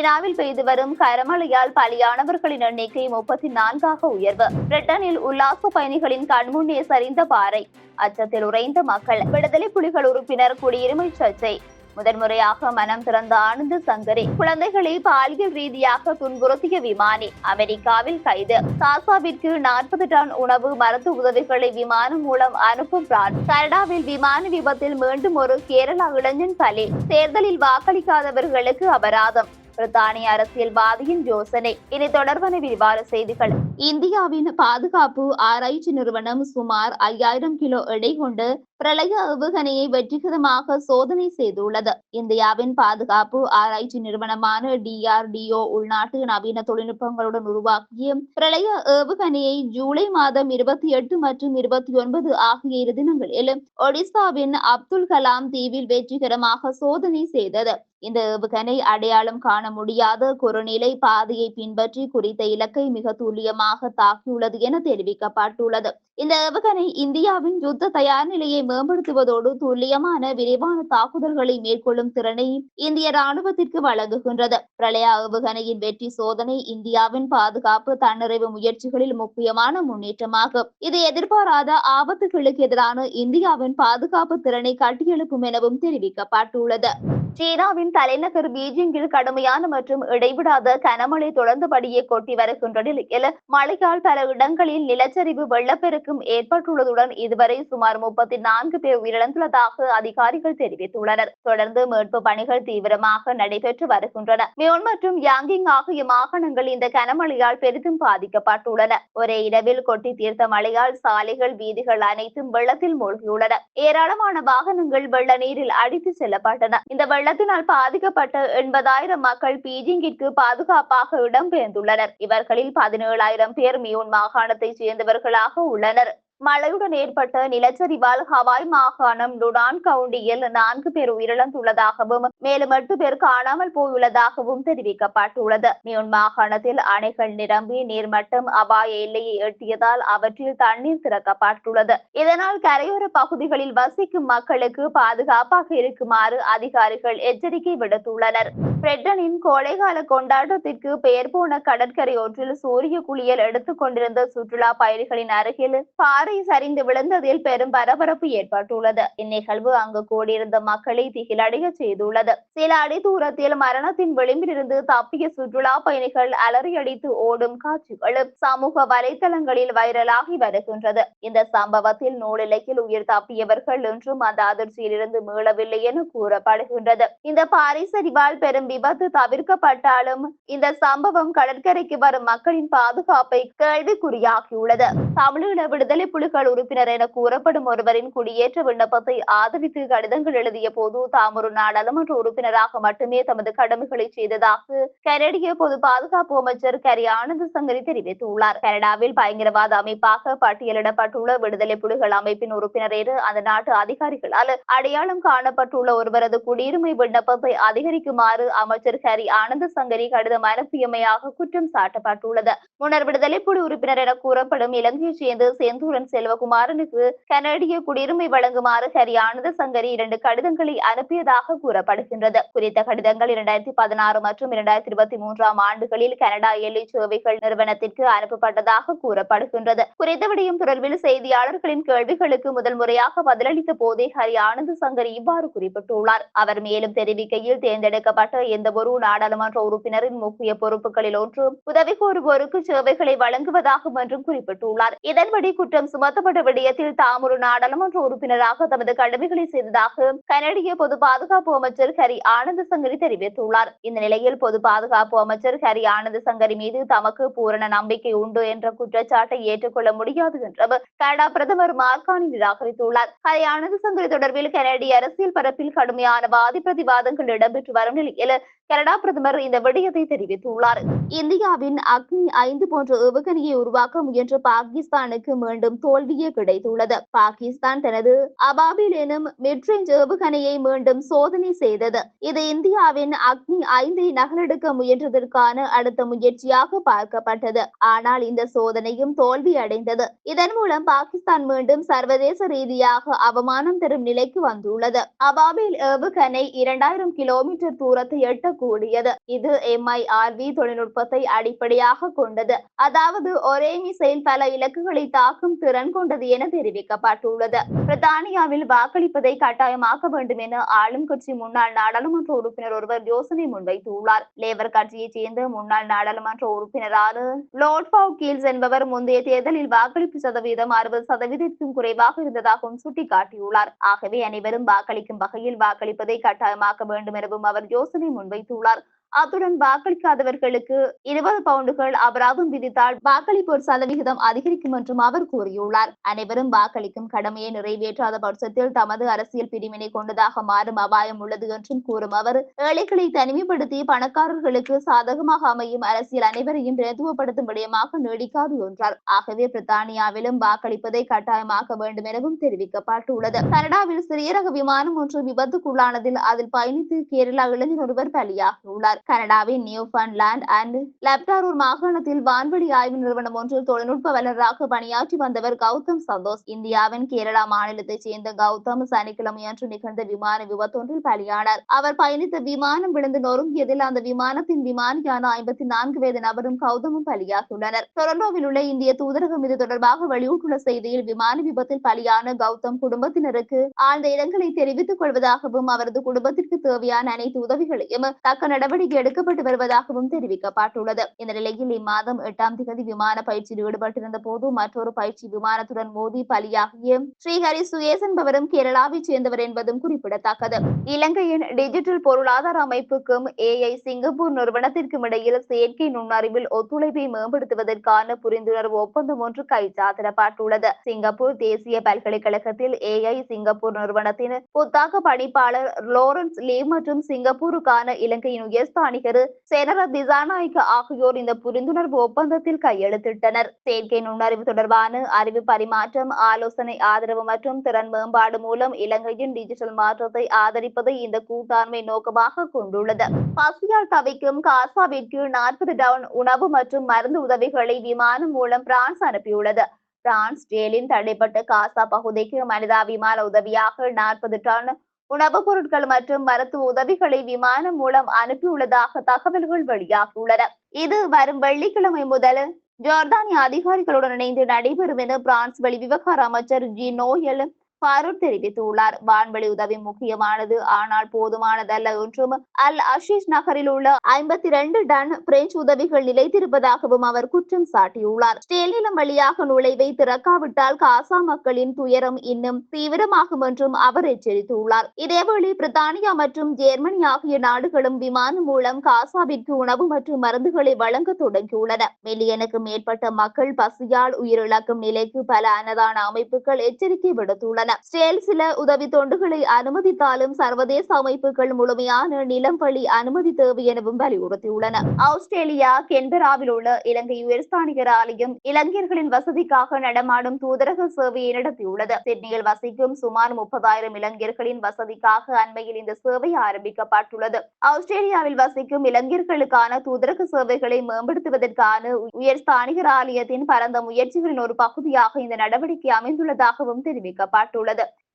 சீனாவில் பெய்து வரும் கரமழையால் பலியானவர்களின் எண்ணிக்கை முப்பத்தி நான்காக உயர்வு. பிரிட்டனில் உல்லாச பயணிகளின் கண்முன்னே சரிந்த பாறை. அச்சத்தில் உறைந்த மக்கள் விடுதலை புலிகள் உறுப்பினர் குடியுரிமை சர்ச்சை. முதன்முறையாக மனம் திறந்த ஆனந்த சங்கரி குழந்தைகளை பாலியல் ரீதியாக துன்புறுத்திய விமானி அமெரிக்காவில் கைது. சாசாவிற்கு நாற்பது டன் உணவு மருத்துவ உதவிகளை விமானம் மூலம் அனுப்பும் பிரான். கனடாவில் விமான விபத்தில் மீண்டும் ஒரு கேரளா இளைஞன் பலி. தேர்தலில் வாக்களிக்காதவர்களுக்கு அபராதம். பிரித்தானிய அரசியல்வாதியின் யோசனை. இனி தொடர்பான விரிவான செய்திகள். இந்தியாவின் பாதுகாப்பு ஆராய்ச்சி நிறுவனம் சுமார் ஐயாயிரம் கிலோ எடை கொண்டு பிரளய ஏவுகணையை வெற்றிகரமாக சோதனை செய்துள்ளது. இந்தியாவின் பாதுகாப்பு ஆராய்ச்சி நிறுவனமான டிஆர்டிஓ உள்நாட்டு நவீன தொழில்நுட்பங்களுடன் உருவாக்கிய பிரளய ஏவுகணையை ஜூலை மாதம் இருபத்தி எட்டு மற்றும் இருபத்தி ஒன்பது ஆகிய இரு தினங்களில் ஒடிசாவின் அப்துல் கலாம் தீவில் வெற்றிகரமாக சோதனை செய்தது. இந்த ஏவுகணை அடையாளம் காண முடியாத குறுநிலை பாதையை பின்பற்றி குறித்த இலக்கை மிக துல்லியமாக தாக்கியுள்ளது என தெரிவிக்கப்பட்டுள்ளது. இந்த ஏவுகணை இந்தியாவின் யுத்த தயார் நிலையை மேம்படுத்துவதோடு துல்லியமான விரைவான தாக்குதல்களை மேற்கொள்ளும் திறனை இந்திய ராணுவத்திற்கு வழங்குகின்றது. பிரளயா ஏவுகணையின் வெற்றி சோதனை இந்தியாவின் பாதுகாப்பு தன்னிறைவு முயற்சிகளில் முக்கியமான முன்னேற்றமாகும். இது எதிர்பாராத ஆபத்துகளுக்கு எதிரான இந்தியாவின் பாதுகாப்பு திறனை கட்டியெழுப்பும் எனவும் தெரிவிக்கப்பட்டுள்ளது. சீனாவின் தலைநகர் பீஜிங்கில் கடுமையான மற்றும் இடைவிடாத கனமழை தொடர்ந்தபடியே கொட்டி வருகின்ற நிலையில் மழையால் பல இடங்களில் நிலச்சரிவு வெள்ளப்பெருக்கு வெள்ளப்பெருக்கும் ஏற்பட்டுள்ளதுடன் இதுவரை சுமார் முப்பத்தி நான்கு பேர் உயிரிழந்துள்ளதாக அதிகாரிகள் தெரிவித்துள்ளனர். தொடர்ந்து மீட்பு பணிகள் தீவிரமாக நடைபெற்று வருகின்றன. மியோன் மற்றும் யாங்கிங் ஆகிய மாகாணங்கள் இந்த கனமழையால் பெரிதும் பாதிக்கப்பட்டுள்ளன. ஒரே இரவில் கொட்டி தீர்த்த மழையால் சாலைகள் வீதிகள் அனைத்தும் வெள்ளத்தில் மூழ்கியுள்ளன. ஏராளமான வாகனங்கள் வெள்ள நீரில் அடித்து செல்லப்பட்டன. இந்த வெள்ளத்தினால் பாதிக்கப்பட்ட எண்பதாயிரம் மக்கள் பீஜிங்கிற்கு பாதுகாப்பாக இடம்பெயர்ந்துள்ளனர். இவர்களில் பதினேழாயிரம் பேர் மியூன் மாகாணத்தைச் சேர்ந்தவர்களாக உள்ளனர். order மழையுடன் ஏற்பட்ட நிலச்சரிவால் ஹவாய் மாகாணம் லுடான் கவுண்டியில் நான்கு பேர் உயிரிழந்துள்ளதாகவும் மேலும் எட்டு பேர் காணாமல் போயுள்ளதாகவும் தெரிவிக்கப்பட்டுள்ளது. மியூன் மாகாணத்தில் அணைகள் நிரம்பி நீர்மட்டம் அபாய எல்லையை எட்டியதால் அவற்றில் தண்ணீர் திறக்கப்பட்டுள்ளது. இதனால் கரையோர பகுதிகளில் வசிக்கும் மக்களுக்கு பாதுகாப்பாக இருக்குமாறு அதிகாரிகள் எச்சரிக்கை விடுத்துள்ளனர். பிரிட்டனின் கோடைகால கொண்டாட்டத்திற்கு பெயர் போன கடற்கரை சூரிய குளியல் எடுத்துக் கொண்டிருந்த சுற்றுலா பயணிகளின் அருகில் பாறை பாறை சரிந்து விழுந்ததில் பெரும் பரபரப்பு ஏற்பட்டுள்ளது. இந்நிகழ்வு அங்கு கூடியிருந்த மக்களை திகிலடைய செய்துள்ளது. சில அடி தூரத்தில் மரணத்தின் விளிம்பிலிருந்து தப்பிய சுற்றுலா பயணிகள் அலறியடித்து ஓடும் காட்சிகளும் சமூக வலைதளங்களில் வைரலாகி வருகின்றது. இந்த சம்பவத்தில் நூலிலையில் உயிர் தப்பியவர்கள் இன்றும் அந்த அதிர்ச்சியிலிருந்து மீளவில்லை என கூறப்படுகின்றது. இந்த பாறை சரிவால் பெரும் விபத்து தவிர்க்கப்பட்டாலும் இந்த சம்பவம் கடற்கரைக்கு வரும் மக்களின் பாதுகாப்பை கேள்விக்குறியாகியுள்ளது தமிழீழ விடுதலை புலிகள் உறுப்பினர் என கூறப்படும் ஒருவரின் குடியேற்ற விண்ணப்பத்தை ஆதரித்து கடிதங்கள் எழுதிய போது தாம் ஒரு நாடாளுமன்ற உறுப்பினராக மட்டுமே தமது கடமைகளை செய்ததாக கனடிய பொது பாதுகாப்பு அமைச்சர் கரி ஆனந்த சங்கரி தெரிவித்துள்ளார். கனடாவில் பயங்கரவாத அமைப்பாக பட்டியலிடப்பட்டுள்ள விடுதலை புலிகள் அமைப்பின் உறுப்பினர் என அந்த நாட்டு அதிகாரிகளால் அடையாளம் காணப்பட்டுள்ள ஒருவரது குடியுரிமை விண்ணப்பத்தை அதிகரிக்குமாறு அமைச்சர் ஹரி ஆனந்த சங்கரி கடிதம் அனுப்பியமையாக குற்றம் சாட்டப்பட்டுள்ளது. முன்னர் விடுதலை புலி உறுப்பினர் என கூறப்படும் இலங்கையைச் சேர்ந்த செந்தூரன் செல்வகுமாரனுக்கு கனடிய குடியுரிமை வழங்குமாறு ஹரி சங்கரி இரண்டு கடிதங்களை அனுப்பியதாக கூறப்படுகின்றது. குறித்த கடிதங்கள் இரண்டாயிரத்தி பதினாறு மற்றும் இரண்டாயிரத்தி இருபத்தி மூன்றாம் ஆண்டுகளில் கனடா எல்லை சேவைகள் நிறுவனத்திற்கு அனுப்பப்பட்டதாக கூறப்படுகின்றது. குறித்த விடயம் தொடர்பில் செய்தியாளர்களின் கேள்விகளுக்கு முதல் முறையாக பதிலளித்த போதே ஹரி சங்கரி இவ்வாறு குறிப்பிட்டுள்ளார். அவர் மேலும் தெரிவிக்கையில் தேர்ந்தெடுக்கப்பட்ட எந்த ஒரு நாடாளுமன்ற உறுப்பினரின் முக்கிய பொறுப்புகளில் ஒன்று உதவி கோருவோருக்கு சேவைகளை வழங்குவதாகும் என்றும் குறிப்பிட்டுள்ளார். இதன்படி குற்றம் சுமத்தப்பட்ட விடயத்தில் தாம் ஒரு நாடாளுமன்ற உறுப்பினராக தமது கடமைகளை செய்ததாக கனடிய பொது பாதுகாப்பு அமைச்சர் ஹரி ஆனந்த சங்கரி தெரிவித்துள்ளார். இந்த நிலையில் பொது பாதுகாப்பு அமைச்சர் ஹரி ஆனந்த சங்கரி மீது தமக்கு பூரண நம்பிக்கை உண்டு என்ற குற்றச்சாட்டை ஏற்றுக்கொள்ள முடியாது என்றும் கனடா பிரதமர் மார்கானி நிராகரித்துள்ளார். ஹரி ஆனந்த சங்கரி தொடர்பில் கனடிய அரசியல் பரப்பில் கடுமையான வாதி பிரதிவாதங்கள் இடம்பெற்று வரும் நிலையில் கனடா பிரதமர் இந்த விடயத்தை தெரிவித்துள்ளார். இந்தியாவின் அக்னி ஐந்து போன்ற ஏவுகணையை உருவாக்க முயன்ற பாகிஸ்தானுக்கு மீண்டும் தோல்வியே கிடைத்துள்ளது. பாகிஸ்தான் தனது அபாபில் எனும் மிட்ரேஞ்ச் ஏவுகணையை மீண்டும் சோதனை செய்தது. இது இந்தியாவின் அக்னி ஐந்தை நகலெடுக்க முயன்றதற்கான அடுத்த முயற்சியாக பார்க்கப்பட்டது. ஆனால் இந்த சோதனையும் தோல்வி அடைந்தது. இதன் மூலம் பாகிஸ்தான் மீண்டும் சர்வதேச ரீதியாக அவமானம் தரும் நிலைக்கு வந்துள்ளது. அபாபில் ஏவுகணை இரண்டாயிரம் கிலோமீட்டர் தூரத்தை எட்டக்கூடியது. இது எம்ஐஆர்வி தொழில்நுட்பத்தை அடிப்படையாக கொண்டது. அதாவது ஒரே மிசைல் பல இலக்குகளை தாக்கும் திறன் கொண்டது என தெரிவிக்கப்பட்டுள்ளது. பிரித்தானியாவில் வாக்களிப்பதை கட்டாயமாக்க வேண்டும் என ஆளும் கட்சி முன்னாள் நாடாளுமன்ற உறுப்பினர் ஒருவர் யோசனை முன்வைத்துள்ளார். லேபர் கட்சியைச் சேர்ந்த முன்னாள் நாடாளுமன்ற உறுப்பினரான லோட் கீல்ஸ் என்பவர் முந்தைய தேர்தலில் வாக்களிப்பு சதவீதம் அறுபது சதவீதத்திற்கும் குறைவாக இருந்ததாகவும் சுட்டிக்காட்டியுள்ளார். ஆகவே அனைவரும் வாக்களிக்கும் வகையில் வாக்களிப்பதை கட்டாயமாக்க வேண்டும் எனவும் அவர் யோசனை முன்வைத்துள்ளார். அத்துடன் வாக்களிக்காதவர்களுக்கு இருபது பவுண்டுகள் அபராதம் விதித்தால் வாக்களிப்போர் சதவிகிதம் அதிகரிக்கும் என்றும் அவர் கூறியுள்ளார். அனைவரும் வாக்களிக்கும் கடமையை நிறைவேற்றாத பட்சத்தில் தமது அரசியல் பிரிவினை கொண்டதாக மாறும் அபாயம் உள்ளது என்றும் கூறும் அவர். ஏழைகளை தனிமைப்படுத்தி பணக்காரர்களுக்கு சாதகமாக அமையும் அரசியல் அனைவரையும் பிரதித்துவப்படுத்தும் விடயமாக நீடிக்காது என்றார். ஆகவே பிரித்தானியாவிலும் வாக்களிப்பதை கட்டாயமாக்க வேண்டும் எனவும் தெரிவிக்கப்பட்டுள்ளது. கனடாவில் சிறிய ரக விமானம் ஒன்று விபத்துக்குள்ளானதில் அதில் பயணித்து கேரளா இளைஞர் ஒருவர் பலியாகியுள்ளார். கனடாவின் நியூ அண்ட் லெப்டாரூர் மாகாணத்தில் வான்வெளி ஆய்வு நிறுவனம் ஒன்றில் தொழில்நுட்ப வல்லுநராக பணியாற்றி வந்தவர் கௌதம் சந்தோஷ். இந்தியாவின் கேரளா மாநிலத்தைச் சேர்ந்த கௌதம் சனிக்கிழமையன்று நிகழ்ந்த விமான விபத்தொன்றில் பலியானார். அவர் பயணித்த விமானம் விழுந்து நொறுங்கியதில் அந்த விமானத்தின் விமானியான ஐம்பத்தி நான்கு வயது நபரும் கௌதமும் பலியாகியுள்ளனர். டொரண்டோவில் உள்ள இந்திய தூதரகம் இது தொடர்பாக வெளியிட்டுள்ள செய்தியில் விமான விபத்தில் பலியான கௌதம் குடும்பத்தினருக்கு ஆழ்ந்த இரங்கலை தெரிவித்துக் கொள்வதாகவும் அவரது குடும்பத்திற்கு தேவையான அனைத்து உதவிகளையும் தக்க நடவடிக்கை எடுக்கப்பட்டு வருவதாகவும் தெரிவிக்கப்பட்டுள்ளது. இந்த நிலையில் இம்மாதம் எட்டாம் தேதி விமான பயிற்சியில் ஈடுபட்டிருந்த போது மற்றொரு பயிற்சி விமானத்துடன் மோதி பலியாகிய ஸ்ரீஹரி சுயேஸ் என்பவரும் கேரளாவைச் சேர்ந்தவர் என்பதும் குறிப்பிடத்தக்கது. இலங்கையின் டிஜிட்டல் பொருளாதார அமைப்புக்கும் ஏஐ சிங்கப்பூர் நிறுவனத்திற்கும் இடையில் செயற்கை நுண்ணறிவில் ஒத்துழைப்பை மேம்படுத்துவதற்கான புரிந்துணர்வு ஒப்பந்தம் ஒன்று கைச்சாத்திடப்பட்டுள்ளது. சிங்கப்பூர் தேசிய பல்கலைக்கழகத்தில் ஏஐ சிங்கப்பூர் நிறுவனத்தின் புத்தாக்க பணிப்பாளர் லோரன்ஸ் லீ மற்றும் சிங்கப்பூருக்கான இலங்கையின் உயர்ஸ்தானிகர் சேனர திசாநாயக்க ஆகியோர் இந்த புரிந்துணர்வு ஒப்பந்தத்தில் கையெழுத்திட்டனர். செயற்கை நுண்ணறிவு தொடர்பான அறிவு பரிமாற்றம் ஆலோசனை ஆதரவு மற்றும் திறன் மேம்பாடு மூலம் இலங்கையின் டிஜிட்டல் மாற்றத்தை ஆதரிப்பதை இந்த கூட்டாண்மை நோக்கமாக கொண்டுள்ளது. பசியால் தவிக்கும் காசாவிற்கு நாற்பது டவுன் உணவு மற்றும் மருந்து உதவிகளை விமானம் மூலம் பிரான்ஸ் அனுப்பியுள்ளது. பிரான்ஸ் ஜெயிலின் தடைப்பட்ட காசா பகுதிக்கு மனிதா விமான உதவியாக நாற்பது டன் உணவுப் பொருட்கள் மற்றும் மருத்துவ உதவிகளை விமானம் மூலம் அனுப்பியுள்ளதாக தகவல்கள் வெளியாகியுள்ளன. இது வரும் வெள்ளிக்கிழமை முதல் ஜோர்தானிய அதிகாரிகளுடன் இணைந்து நடைபெறும் என பிரான்ஸ் வெளிவிவகார அமைச்சர் ஜி நோயல் ஃபாரூக் தெரிவித்துள்ளார். வான்வெளி உதவி முக்கியமானது ஆனால் போதுமானதல்ல என்றும் அல் அஷீஷ் நகரில் உள்ள ஐம்பத்தி ரெண்டு டன் பிரெஞ்சு உதவிகள் நிலைத்திருப்பதாகவும் அவர் குற்றம் சாட்டியுள்ளார். ஸ்டேல் நிலம் வழியாக நுழைவை திறக்காவிட்டால் காசா மக்களின் துயரம் இன்னும் தீவிரமாகும் என்றும் அவர் எச்சரித்துள்ளார். இதேவேளை பிரித்தானியா மற்றும் ஜெர்மனி ஆகிய நாடுகளும் விமானம் மூலம் காசாவிற்கு உணவு மற்றும் மருந்துகளை வழங்க தொடங்கியுள்ளன. மில்லியனுக்கு மேற்பட்ட மக்கள் பசியால் உயிரிழக்கும் நிலைக்கு பல அன்னதான அமைப்புகள் எச்சரிக்கை விடுத்துள்ளன. உள்ளன. ஸ்டேல் சில உதவி தொண்டுகளை அனுமதித்தாலும் சர்வதேச அமைப்புகள் முழுமையான நிலம் வழி அனுமதி தேவை எனவும் வலியுறுத்தியுள்ளன. ஆஸ்திரேலியா கென்பராவில் உள்ள இலங்கை உயர்ஸ்தானிகர் ஆலயம் இளைஞர்களின் வசதிக்காக நடமாடும் தூதரக சேவையை நடத்தியுள்ளது. சிட்னியில் வசிக்கும் சுமார் முப்பதாயிரம் இளைஞர்களின் வசதிக்காக அண்மையில் இந்த சேவை ஆரம்பிக்கப்பட்டுள்ளது. ஆஸ்திரேலியாவில் வசிக்கும் இளைஞர்களுக்கான தூதரக சேவைகளை மேம்படுத்துவதற்கான உயர்ஸ்தானிகர் ஆலயத்தின் பரந்த முயற்சிகளின் ஒரு பகுதியாக இந்த நடவடிக்கை அமைந்துள்ளதாகவும் தெரிவிக்கப்பட்டுள்ளது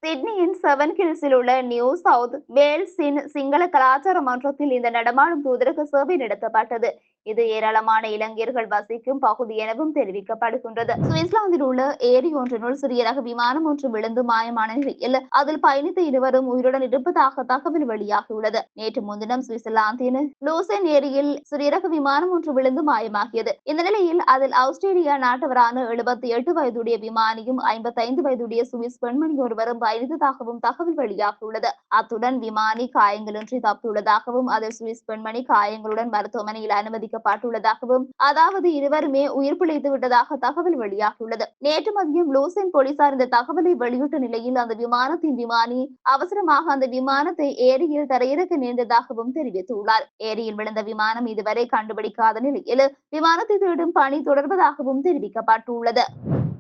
சிட்னியின் செவன் ஹில்ஸில் உள்ள நியூ சவுத் வேல்ஸின் சிங்கள கலாச்சார மன்றத்தில் இந்த நடமாடும் தூதரக சேவை நடத்தப்பட்டது. இது ஏராளமான இளைஞர்கள் வசிக்கும் பகுதி எனவும் தெரிவிக்கப்படுகின்றது. சுவிட்சர்லாந்தில் உள்ள ஏரி ஒன்றினுள் சிறியதாக விமானம் ஒன்று விழுந்து மாயமான நிலையில் அதில் பயணித்த இருவரும் உயிருடன் இருப்பதாக தகவல் வெளியாகியுள்ளது. நேற்று முன்தினம் சுவிட்சர்லாந்தின் லூசன் ஏரியில் சிறியரக விமானம் ஒன்று விழுந்து மாயமாகியது. இந்த நிலையில் அதில் ஆஸ்திரேலியா நாட்டவரான எழுபத்தி எட்டு வயதுடைய விமானியும் ஐம்பத்தைந்து வயதுடைய சுவிஸ் பெண்மணி ஒருவரும் பயணித்ததாகவும் தகவல் வெளியாகியுள்ளது. அத்துடன் விமானி காயங்களின்றி தப்பியுள்ளதாகவும் அதில் சுவிஸ் பெண்மணி காயங்களுடன் மருத்துவமனையில் அனுமதிக்க அனுமதிக்கப்பட்டுள்ளதாகவும் அதாவது இருவருமே உயிர் பிழைத்து விட்டதாக தகவல் வெளியாகியுள்ளது. நேற்று மதியம் லூசென் போலீசார் இந்த தகவலை வெளியிட்ட நிலையில் அந்த விமானத்தின் விமானி அவசரமாக அந்த விமானத்தை ஏரியில் தரையிறக்க நேர்ந்ததாகவும் தெரிவித்துள்ளார். ஏரியில் விழுந்த விமானம் இதுவரை கண்டுபிடிக்காத நிலையில் விமானத்தை தேடும் பணி தொடர்வதாகவும் தெரிவிக்கப்பட்டுள்ளது.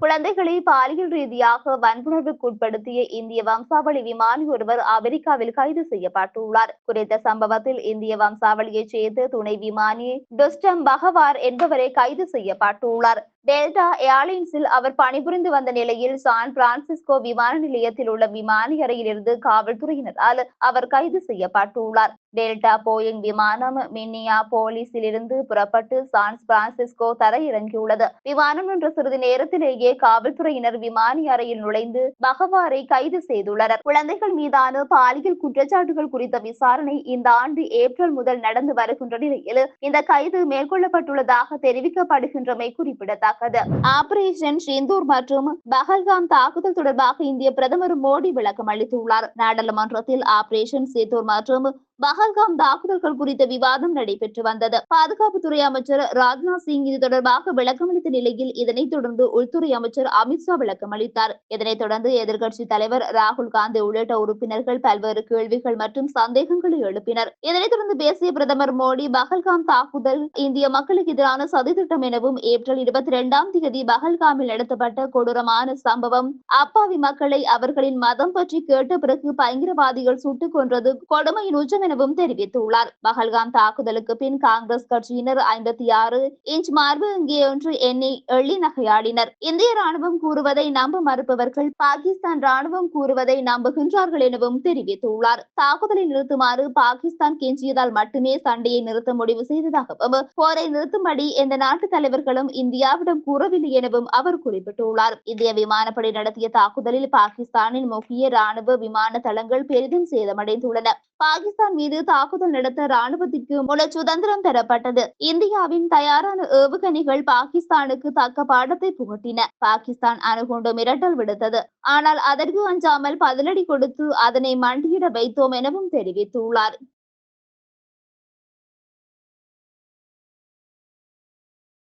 குழந்தைகளை பாலியல் ரீதியாக வன்புணர்வுக்குட்படுத்திய இந்திய வம்சாவளி விமானி ஒருவர் அமெரிக்காவில் கைது செய்யப்பட்டுள்ளார். குறித்த சம்பவத்தில் இந்திய வம்சாவளியைச் சேர்ந்த துணை விமானி டொஸ்டம் பகவார் என்பவரை கைது செய்யப்பட்டுள்ளார். டெல்டா ஏர்லைன்ஸில் அவர் பணிபுரிந்து வந்த நிலையில் சான் பிரான்சிஸ்கோ விமான நிலையத்தில் உள்ள விமானி அறையிலிருந்து காவல்துறையினரால் அவர் கைது செய்யப்பட்டுள்ளார். டெல்டா போயிங் விமானம் மின்னியா போலீஸிலிருந்து புறப்பட்டு சான் பிரான்சிஸ்கோ தரையிறங்கியுள்ளது. விமானம் என்ற சிறிது நேரத்திலேயே காவல்துறையினர் விமானி அறையில் நுழைந்து பகவாரை கைது செய்துள்ளனர். குழந்தைகள் மீதான பாலியல் குற்றச்சாட்டுகள் குறித்த விசாரணை இந்த ஆண்டு ஏப்ரல் முதல் நடந்து வருகின்ற நிலையில் இந்த கைது மேற்கொள்ளப்பட்டுள்ளதாக தெரிவிக்கப்படுகின்றமை குறிப்பிடத்தக்கது. ஆபரேஷன் சிந்தூர் மற்றும் பஹல்காம் தாக்குதல் தொடர்பாக இந்திய பிரதமர் மோடி விளக்கம் அளித்துள்ளார். நாடாளுமன்றத்தில் ஆபரேஷன் சேத்தூர் மற்றும் பஹல்காம் தாக்குதல்கள் குறித்த விவாதம் நடைபெற்று வந்தது. பாதுகாப்புத்துறை அமைச்சர் ராஜ்நாத் சிங் இது தொடர்பாக விளக்கமளித்த நிலையில் இதனைத் தொடர்ந்து உள்துறை அமைச்சர் அமித்ஷா விளக்கம் அளித்தார். இதனைத் தொடர்ந்து எதிர்க்கட்சி தலைவர் ராகுல் காந்தி உள்ளிட்ட உறுப்பினர்கள் பல்வேறு கேள்விகள் மற்றும் சந்தேகங்களை எழுப்பினர். இதனைத் தொடர்ந்து பேசிய பிரதமர் மோடி பஹல்காம் தாக்குதல் இந்திய மக்களுக்கு எதிரான சதித்திட்டம் எனவும் ஏப்ரல் இருபத்தி இரண்டாம் தேதி பஹல்காமில் நடத்தப்பட்ட கொடூரமான சம்பவம் அப்பாவி மக்களை அவர்களின் மதம் பற்றி கேட்ட பிறகு பயங்கரவாதிகள் சுட்டுக் கொன்றது கொடுமையின் உச்சம் எனவும் தெரிவித்துள்ளார். பஹல்காம் தாக்குதலுக்கு பின் காங்கிரஸ் கட்சியினர் ஐம்பத்தி ஆறு இன்ச் மார்பு இங்கே ஒன்று எண்ணி எள்ளி நகையாடினர். இந்திய ராணுவம் கூறுவதை நம்ப மறுப்பவர்கள் பாகிஸ்தான் ராணுவம் கூறுவதை நம்புகின்றார்கள் எனவும் தெரிவித்துள்ளார். தாக்குதலை நிறுத்துமாறு பாகிஸ்தான் கெஞ்சியதால் மட்டுமே சண்டையை நிறுத்த முடிவு செய்ததாகவும் போரை நிறுத்தும்படி எந்த நாட்டு தலைவர்களும் இந்தியாவிடம் கூறவில்லை எனவும் அவர் குறிப்பிட்டுள்ளார். இந்திய விமானப்படை நடத்திய தாக்குதலில் பாகிஸ்தானின் முக்கிய ராணுவ விமான தளங்கள் பெரிதும் சேதமடைந்துள்ளன. பாகிஸ்தான் மீது தாக்குதல் நடத்த ராணுவத்திற்கு முழு சுதந்திரம் தரப்பட்டது. இந்தியாவின் தயாரான ஏவுகணைகள் பாகிஸ்தானுக்கு தக்க பாடத்தை புகட்டின. பாகிஸ்தான் அணுகுண்டு மிரட்டல் விடுத்தது. ஆனால் அதற்கு அஞ்சாமல் பதிலடி கொடுத்து அதனை மண்டியிட வைத்தோம் எனவும் தெரிவித்துள்ளார்.